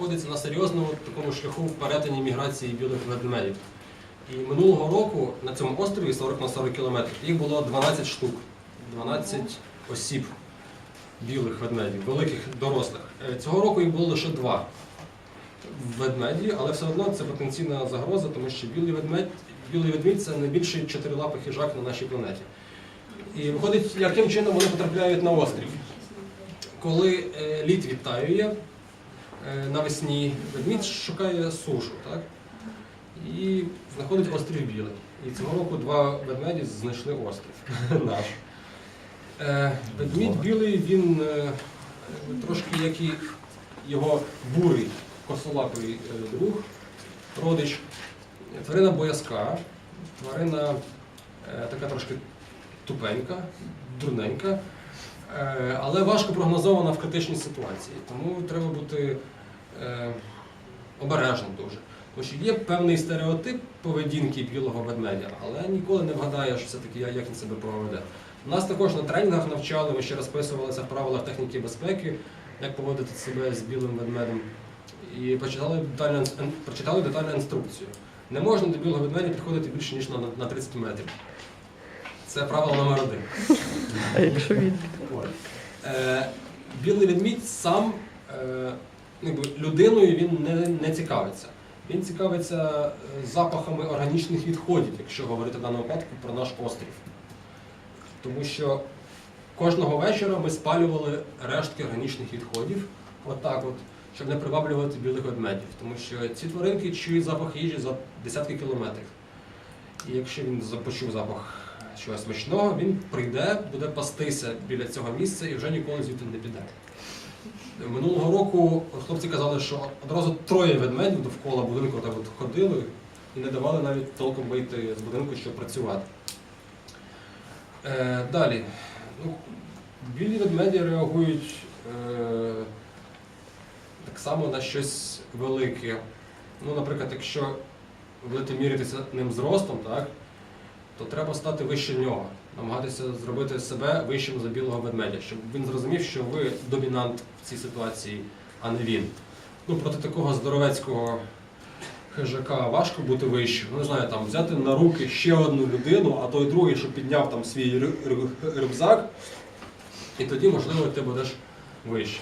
знаходиться на серйозному такому шляху в перетині міграції білих ведмедів. І минулого року на цьому острові 40 на 40 кілометрів їх було 12 штук, 12 осіб білих ведмедів, великих дорослих. Е, Цього року їх було лише два ведмеді, але все одно це потенційна загроза, тому що білий ведмедь, білий ведмідь це найбільший чотирилапий хижак на нашій планеті. І виходить, яким чином вони потрапляють на острів. Коли е, лід відтаює навесні, ведмідь шукає сушу, так? І знаходить острів білий. І цього року два ведмеді знайшли острів наш. Е, ведмідь білий, він е, трошки як і його бурий косолапий е, друг, родич. Тварина боязка, тварина е, така трошки тупенька, дурненька, е, але важко прогнозована в критичній ситуації. Тому треба бути е, обережним дуже. Тому що є певний стереотип поведінки білого ведмедя, але ніколи не вгадаєш все-таки, як він себе поведе. Нас також на тренінгах навчали, ми ще розписувалися в правилах техніки безпеки, як поводити себе з білим ведмедем. І прочитали детальну, прочитали детальну інструкцію. Не можна до білого ведмедя підходити більше, ніж на 30 метрів. Це правило номер один. А якщо він? Е, білий ведмідь сам е, людиною він не, не цікавиться. Він цікавиться е, запахами органічних відходів, якщо говорити в даному випадку про наш острів. Тому що кожного вечора ми спалювали рештки органічних відходів, отак от, щоб не приваблювати білих ведмедів. Тому що ці тваринки чують запах їжі за десятки кілометрів. І якщо він почув запах чогось смачного, він прийде, буде пастися біля цього місця і вже ніколи звідти не піде. Минулого року хлопці казали, що одразу троє ведмедів довкола будинку так от ходили і не давали навіть толком вийти з будинку, щоб працювати. Е, далі. Ну, білі ведмеді реагують е, так само на щось велике. Ну, наприклад, якщо будете мірятися ним зростом, так, то треба стати вище нього, намагатися зробити себе вищим за білого ведмедя, щоб він зрозумів, що ви домінант в цій ситуації, а не він. Ну, проти такого здоровецького хижака важко бути вищим. Ну, не знаю, там взяти на руки ще одну людину, а той другий, щоб підняв там свій рю- рю- рюкзак, і тоді, можливо, ти будеш вище.